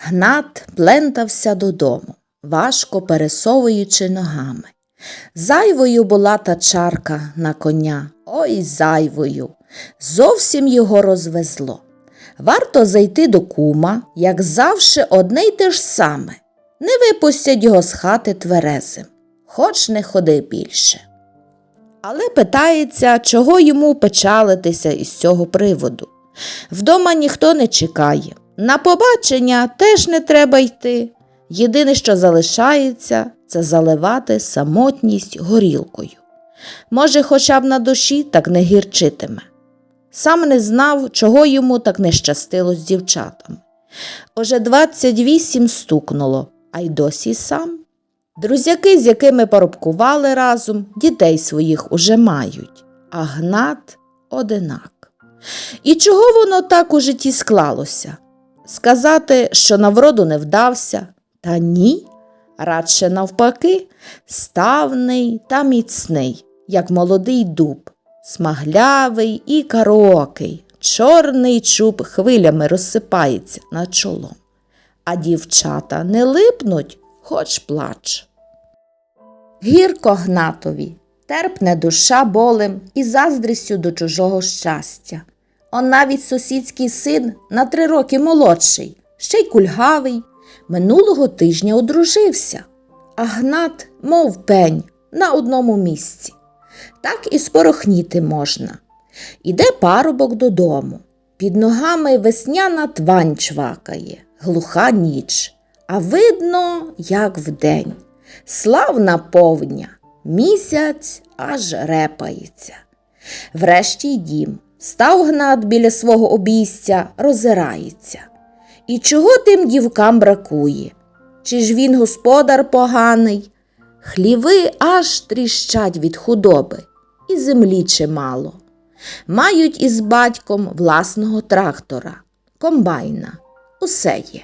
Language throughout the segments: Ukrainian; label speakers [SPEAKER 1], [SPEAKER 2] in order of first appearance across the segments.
[SPEAKER 1] Гнат плентався додому, важко пересовуючи ногами. Зайвою була та чарка на коня, ой зайвою. Зовсім його розвезло. Варто зайти до кума, як завше одне й те ж саме. Не випустять його з хати тверезим, хоч не ходи більше. Але питається, чого йому печалитися із цього приводу. Вдома ніхто не чекає. На побачення теж не треба йти. Єдине, що залишається, це заливати самотність горілкою. Може, хоча б на душі так не гірчитиме. Сам не знав, чого йому так не щастило з дівчатами. Уже 28 стукнуло, а й досі сам. Друзяки, з якими поробкували разом, дітей своїх уже мають, а гнат одинак. І чого воно так у житті склалося? Сказати, що на вроду не вдався, та ні, радше навпаки, ставний та міцний, як молодий дуб, смаглявий і кароокий, чорний чуб хвилями розсипається над чолом, а дівчата не липнуть, хоч плач. Гірко гнатові, терпне душа болем і заздрістю до чужого щастя. Он навіть сусідський син на три роки молодший, ще й кульгавий, минулого тижня одружився, а гнат, мов пень, на одному місці. Так і спорохніти можна. Іде парубок додому. Під ногами весняна твань чвакає, глуха ніч, а видно, як вдень. Славна повня, місяць аж репається. Врешті й дім. Став гнат біля свого обійстя, роззирається. І чого тим дівкам бракує? Чи ж він господар поганий? Хліви аж тріщать від худоби, і землі чимало. Мають із батьком власного трактора, комбайна. Усе є.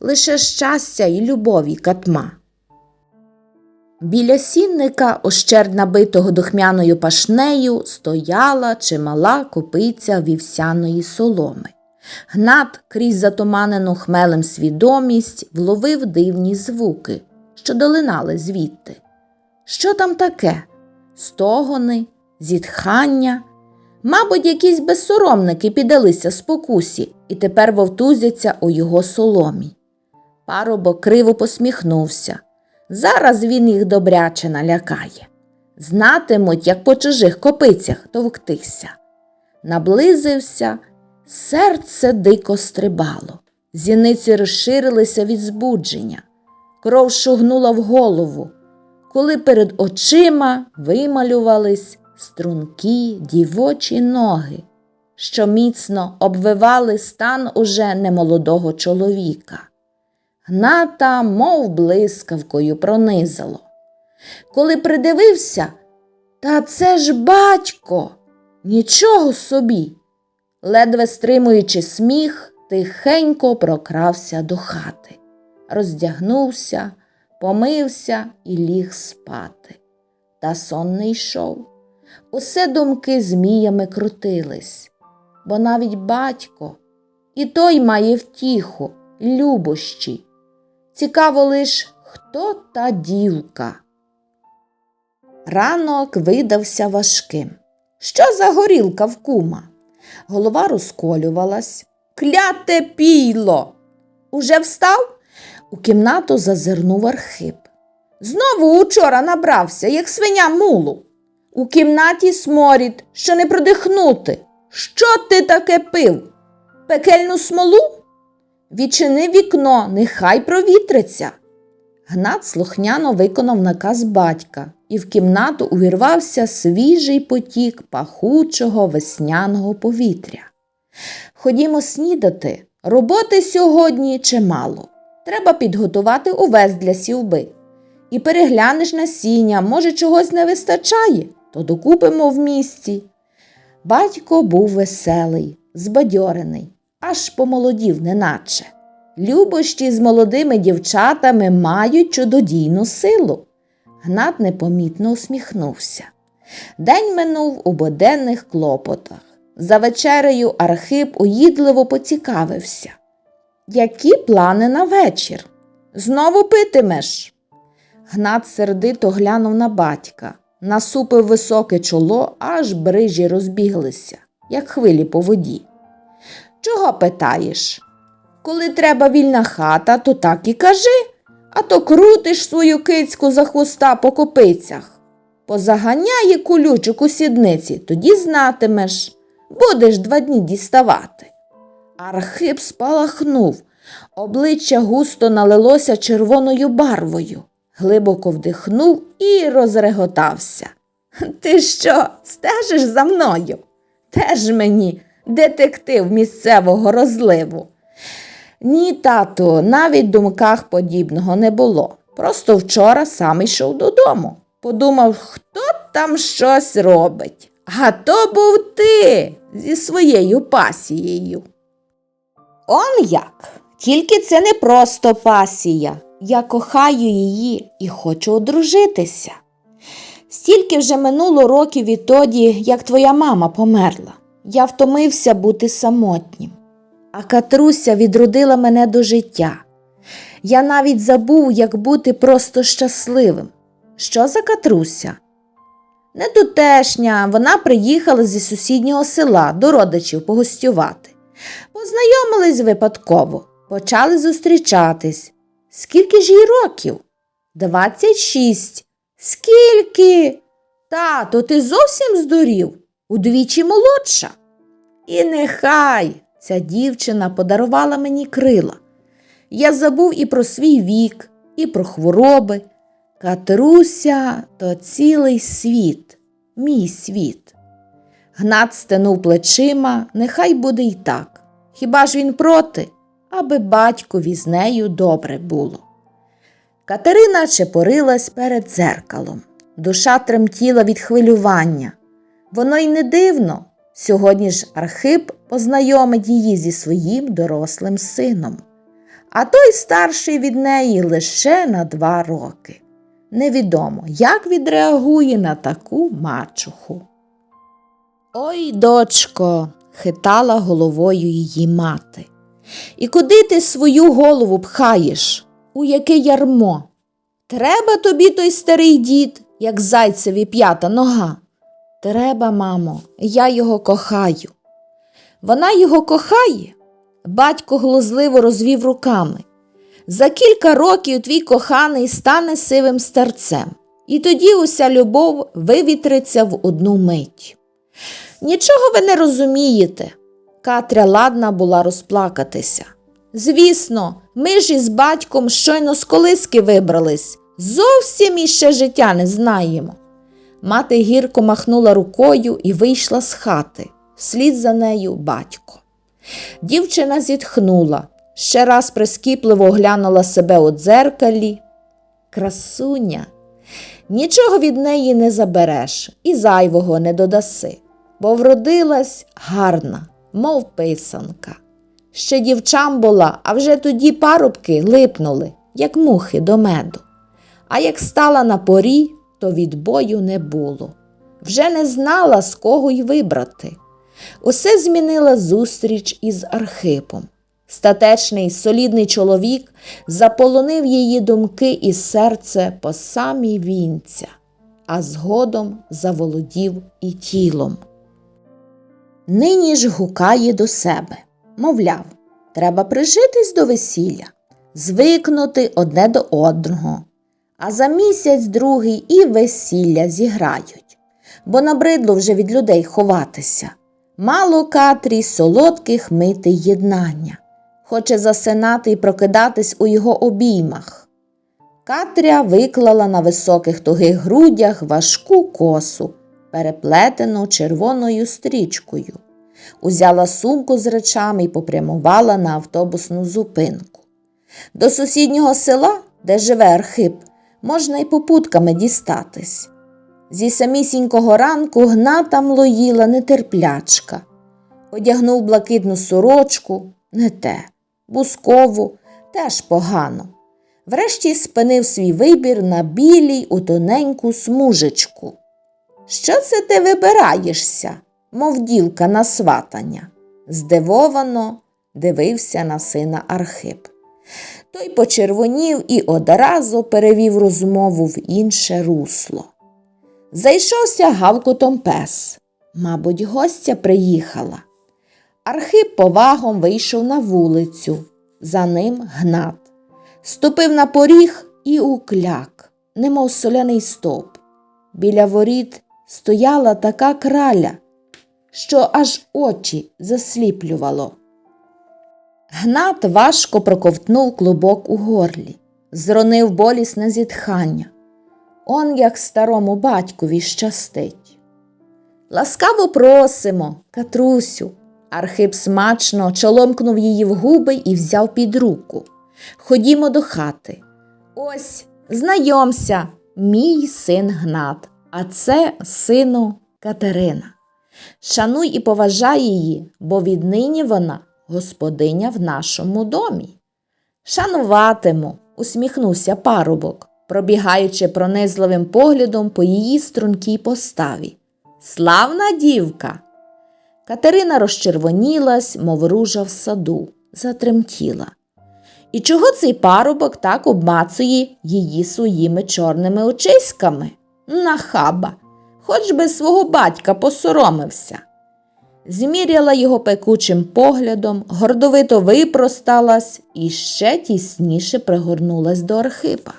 [SPEAKER 1] Лише щастя і любові катма. Біля сінника, ощерд набитого духмяною пашнею, стояла чимала копиця вівсяної соломи. Гнат крізь затуманену хмелем свідомість вловив дивні звуки, що долинали звідти. Що там таке? Стогони, зітхання. Мабуть, якісь безсоромники піддалися спокусі і тепер вовтузяться у його соломі. Парубок криво посміхнувся. Зараз він їх добряче налякає. Знатимуть, як по чужих копицях товктися. Наблизився, серце дико стрибало, зіниці розширилися від збудження, кров шугнула в голову, коли перед очима вималювались стрункі дівочі ноги, що міцно обвивали стан уже немолодого чоловіка. Гната, мов блискавкою, пронизало. Коли придивився, та це ж батько, нічого собі. Ледве стримуючи сміх, тихенько прокрався до хати, роздягнувся, помився і ліг спати. Та сон не йшов. Усе думки зміями крутились, бо навіть батько і той має втіху, любощі. Цікаво лиш, хто та дівка. Ранок видався важким. Що за горілка в кума? Голова розколювалась. Кляте пійло. Уже встав? У кімнату зазирнув Архип. Знову учора набрався, як свиня мулу. У кімнаті сморід, що не продихнути. Що ти таке пив? Пекельну смолу? Відчини вікно, нехай провітриться. Гнат слухняно виконав наказ батька, і в кімнату увірвався свіжий потік пахучого весняного повітря. Ходімо снідати. Роботи сьогодні чимало. Треба підготувати увес для сівби. І переглянеш насіння, може, чогось не вистачає, то докупимо в місті. Батько був веселий, збадьорений, аж помолодів, неначе. Любощі з молодими дівчатами мають чудодійну силу. Гнат непомітно усміхнувся. День минув у буденних клопотах. За вечерею Архип уїдливо поцікавився. Які плани на вечір? Знову питимеш? Гнат сердито глянув на батька, насупив високе чоло, аж брижі розбіглися, як хвилі по воді. Чого питаєш? Коли треба вільна хата, то так і кажи, а то крутиш свою кицьку за хвоста по копицях. Позаганяє кулючок у сідниці, тоді знатимеш, будеш два дні діставати. Архип спалахнув, обличчя густо налилося червоною барвою, глибоко вдихнув і розреготався. Ти що, стежиш за мною? Теж мені детектив місцевого розливу. Ні, тату, навіть в думках подібного не було. Просто вчора сам йшов додому. Подумав, хто там щось робить. А то був ти зі своєю пасією. Он як? Тільки це не просто пасія. Я кохаю її і хочу одружитися. Стільки вже минуло років відтоді, як твоя мама померла. Я втомився бути самотнім. А Катруся відродила мене до життя. Я навіть забув, як бути просто щасливим. Що за Катруся? Не тутешня, вона приїхала зі сусіднього села до родичів погостювати. Познайомились випадково, почали зустрічатись. Скільки ж їй років? Двадцять шість. Скільки? Тато, ти зовсім здурів, удвічі молодша. І нехай ця дівчина подарувала мені крила. Я забув і про свій вік, і про хвороби. Катруся то цілий світ, мій світ. Гнат стенув плечима, нехай буде й так. Хіба ж він проти, аби батькові з нею добре було. Катерина чепорилась перед дзеркалом. Душа тремтіла від хвилювання. Воно й не дивно. Сьогодні ж Архип познайомить її зі своїм дорослим сином, а той старший від неї лише на два роки. Невідомо, як відреагує на таку мачуху. Ой, дочко, хитала головою її мати. І куди ти свою голову пхаєш? У яке ярмо? Треба тобі той старий дід, як зайцеві п'ята нога. Треба, мамо, я його кохаю. Вона його кохає. Батько глузливо розвів руками. За кілька років твій коханий стане сивим старцем, і тоді уся любов вивітриться в одну мить. Нічого ви не розумієте. Катря ладна була розплакатися. Звісно, ми ж із батьком щойно з колиски вибрались, зовсім іще життя не знаємо. Мати гірко махнула рукою і вийшла з хати, вслід за нею батько. Дівчина зітхнула, ще раз прискіпливо оглянула себе у дзеркалі. Красуня, нічого від неї не забереш і зайвого не додаси, бо вродилась гарна, мов писанка. Ще дівчам була, а вже тоді парубки липнули, як мухи до меду. А як стала на порі, то відбою не було. Вже не знала, з кого й вибрати. Усе змінила зустріч із Архипом. Статечний, солідний чоловік заполонив її думки і серце по самій вінця, а згодом заволодів і тілом. Нині ж гукає до себе, мовляв, треба прижитись до весілля, звикнути одне до одного, а за місяць другий і весілля зіграють, бо набридло вже від людей ховатися. Мало Катрі солодких мити єднання, хоче засинати і прокидатись у його обіймах. Катря виклала на високих тугих грудях важку косу, переплетену червоною стрічкою, узяла сумку з речами і попрямувала на автобусну зупинку. До сусіднього села, де живе Архип, можна й попутками дістатись. Зі самісінького ранку гната млоїла нетерплячка. Одягнув блакитну сорочку, не те, бускову, теж погано. Врешті спинив свій вибір на білій у тоненьку смужечку. Що це ти вибираєшся, мов ділка на сватання? Здивовано дивився на сина Архип. Той почервонів і одразу перевів розмову в інше русло. Зайшовся гавкотом пес. Мабуть, гостя приїхала. Архип повагом вийшов на вулицю. За ним гнат. Ступив на поріг і укляк, немов соляний стовп. Біля воріт стояла така краля, що аж очі засліплювало. Гнат важко проковтнув клубок у горлі, зронив болісне зітхання. Он як старому батькові щастить. Ласкаво просимо, Катрусю. Архип смачно чоломкнув її в губи і взяв під руку. Ходімо до хати. Ось, знайомся, мій син Гнат, а це сину Катерина. Шануй і поважай її, бо віднині вона господиня в нашому домі. Шануватиму, усміхнувся парубок, пробігаючи пронизливим поглядом по її стрункій поставі. Славна дівка! Катерина розчервонілась, мов ружа в саду, затремтіла. І чого цей парубок так обмацує її своїми чорними очиськами? Нахаба, хоч би свого батька посоромився. Зміряла його пекучим поглядом, гордовито випросталась і ще тісніше пригорнулась до Архипа.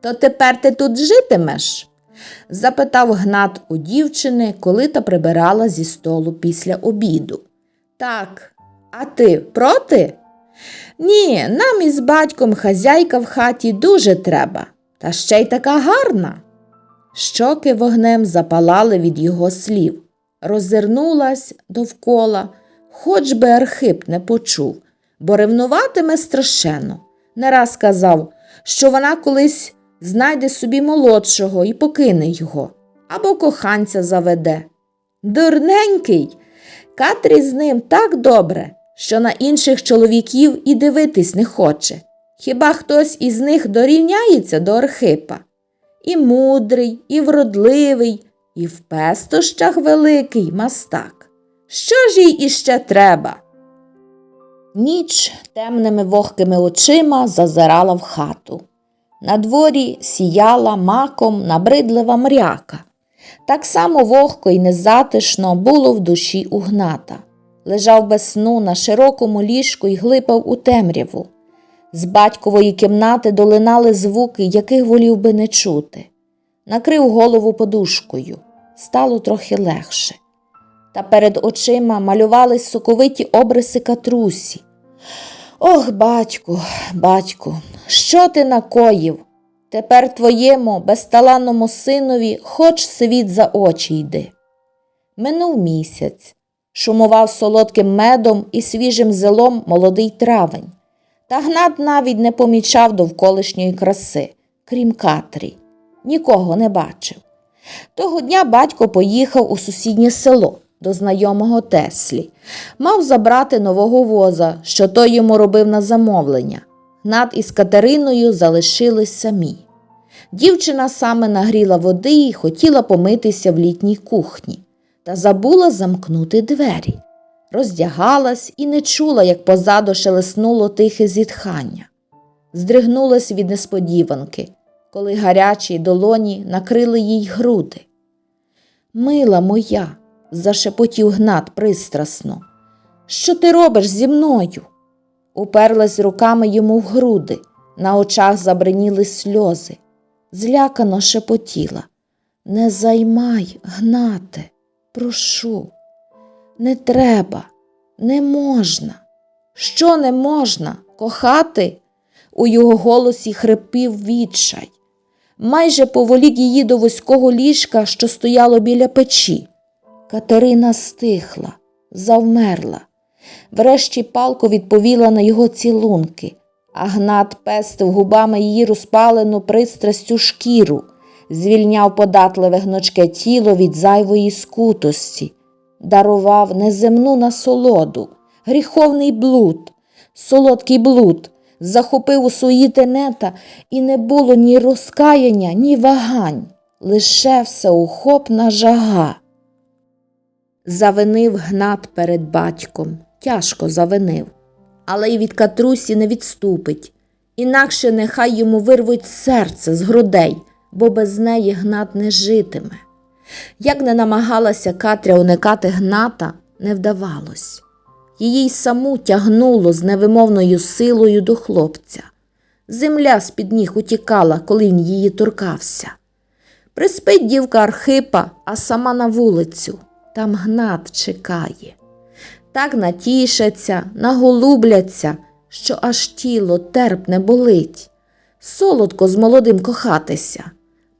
[SPEAKER 1] То тепер ти тут житимеш? запитав Гнат у дівчини, коли та прибирала зі столу після обіду. Так, а ти проти? Ні, нам із батьком хазяйка в хаті дуже треба, та ще й така гарна. Щоки вогнем запалали від його слів. Роззирнулась довкола, хоч би Архип не почув, бо ревнуватиме страшенно. Не раз казав, що вона колись знайде собі молодшого і покине його, або коханця заведе. Дурненький, Катрі з ним так добре, що на інших чоловіків і дивитись не хоче. Хіба хтось із них дорівняється до Архипа? І мудрий, і вродливий, і в пестощах великий мастак. Що ж їй іще треба? Ніч темними вогкими очима зазирала в хату. На дворі сіяла маком набридлива мряка. Так само вогко й незатишно було в душі у гната. Лежав без сну на широкому ліжку і глипав у темряву. З батькової кімнати долинали звуки, яких волів би не чути. Накрив голову подушкою. Стало трохи легше. Та перед очима малювались соковиті обриси катрусі. Ох, батьку, батьку, що ти накоїв? Тепер твоєму безталанному синові хоч світ за очі йди. Минув місяць, шумував солодким медом і свіжим зелом молодий травень. Та Гнат навіть не помічав довколишньої краси, крім Катрі, нікого не бачив. Того дня батько поїхав у сусіднє село до знайомого Теслі, мав забрати нового воза, що той йому робив на замовлення. Гнат із Катериною залишились самі. Дівчина саме нагріла води і хотіла помитися в літній кухні, та забула замкнути двері. Роздягалась і не чула, як позаду шелеснуло тихе зітхання. Здригнулась від несподіванки, коли гарячі долоні накрили їй груди. Мила моя, зашепотів гнат пристрасно. Що ти робиш зі мною? Уперлась руками йому в груди, на очах забриніли сльози. Злякано шепотіла. Не займай, гнате, прошу. Не треба, не можна. Що не можна? Кохати? У його голосі хрипів відчай. Майже поволік її до вузького ліжка, що стояло біля печі. Катерина стихла, завмерла. Врешті палко відповіла на його цілунки, а гнат пестив губами її розпалену пристрастю шкіру, звільняв податливе гнучке тіло від зайвої скутості, дарував неземну насолоду, гріховний блуд, солодкий блуд, захопив у свої тенета, і не було ні розкаяння, ні вагань, лише всеохопна жага. Завинив гнат перед батьком, тяжко завинив. але й від катрусі не відступить. Інакше нехай йому вирвуть серце з грудей, бо без неї гнат не житиме. Як не намагалася Катря уникати гната, не вдавалось. Її саму тягнуло з невимовною силою до хлопця. Земля з-під ніг утікала, коли він її торкався. Приспить дівка Архипа, а сама на вулицю. Там гнат чекає. Так натішаться, наголубляться, що аж тіло терпне болить. Солодко з молодим кохатися.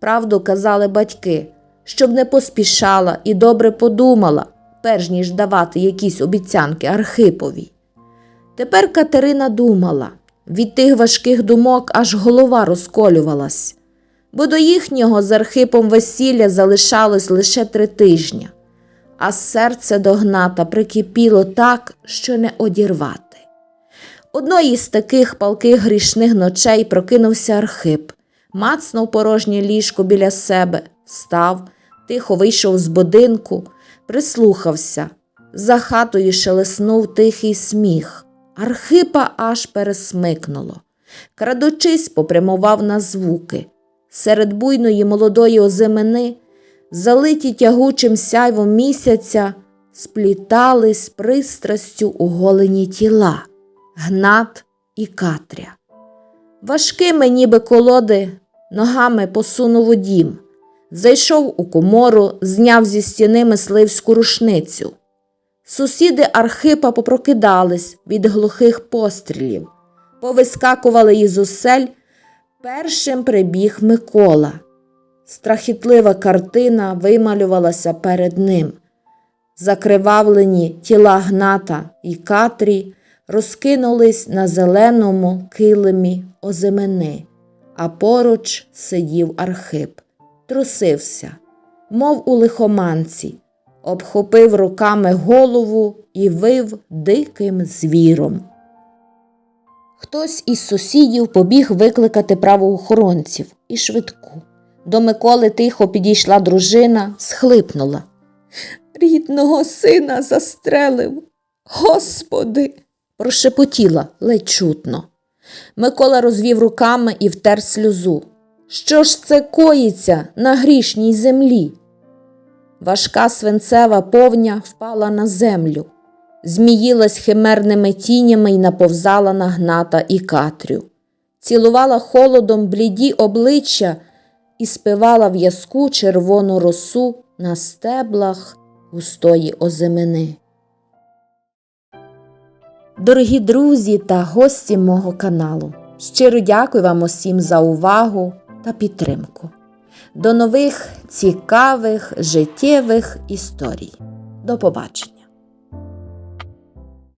[SPEAKER 1] Правду казали батьки, щоб не поспішала і добре подумала, перш ніж давати якісь обіцянки Архипові. Тепер Катерина думала, від тих важких думок аж голова розколювалась, бо до їхнього з Архипом весілля залишалось лише три тижні, а серце до гната прикипіло так, що не одірвати. Одної з таких палких грішних ночей прокинувся Архип, мацнув порожнє ліжко біля себе, встав, тихо вийшов з будинку, прислухався. За хатою шелеснув тихий сміх. Архипа аж пересмикнуло. Крадучись, попрямував на звуки. Серед буйної молодої озимини, залиті тягучим сяйвом місяця, сплітались пристрастю оголені тіла Гнат і Катря. Важкими, ніби колоди, ногами посунув у дім, зайшов у комору, зняв зі стіни мисливську рушницю. Сусіди Архипа попрокидались від глухих пострілів, повискакували із осель. Першим прибіг Микола. Страхітлива картина вималювалася перед ним. Закривавлені тіла гната і Катрі розкинулись на зеленому килимі озимини, а поруч сидів Архип, трусився, мов у лихоманці, обхопив руками голову і вив диким звіром. Хтось із сусідів побіг викликати правоохоронців і швидку. До Миколи тихо підійшла дружина, схлипнула. Рідного сина застрелив. Господи, прошепотіла ледь чутно. Микола розвів руками і втер сльозу. Що ж це коїться на грішній землі? Важка свинцева повня впала на землю, зміїлась химерними тінями й наповзала на гната і Катрю, цілувала холодом бліді обличчя і спивала в'язку червону росу на стеблах густої озимини. Дорогі друзі та гості мого каналу, щиро дякую вам усім за увагу та підтримку. До нових цікавих життєвих історій. До побачення!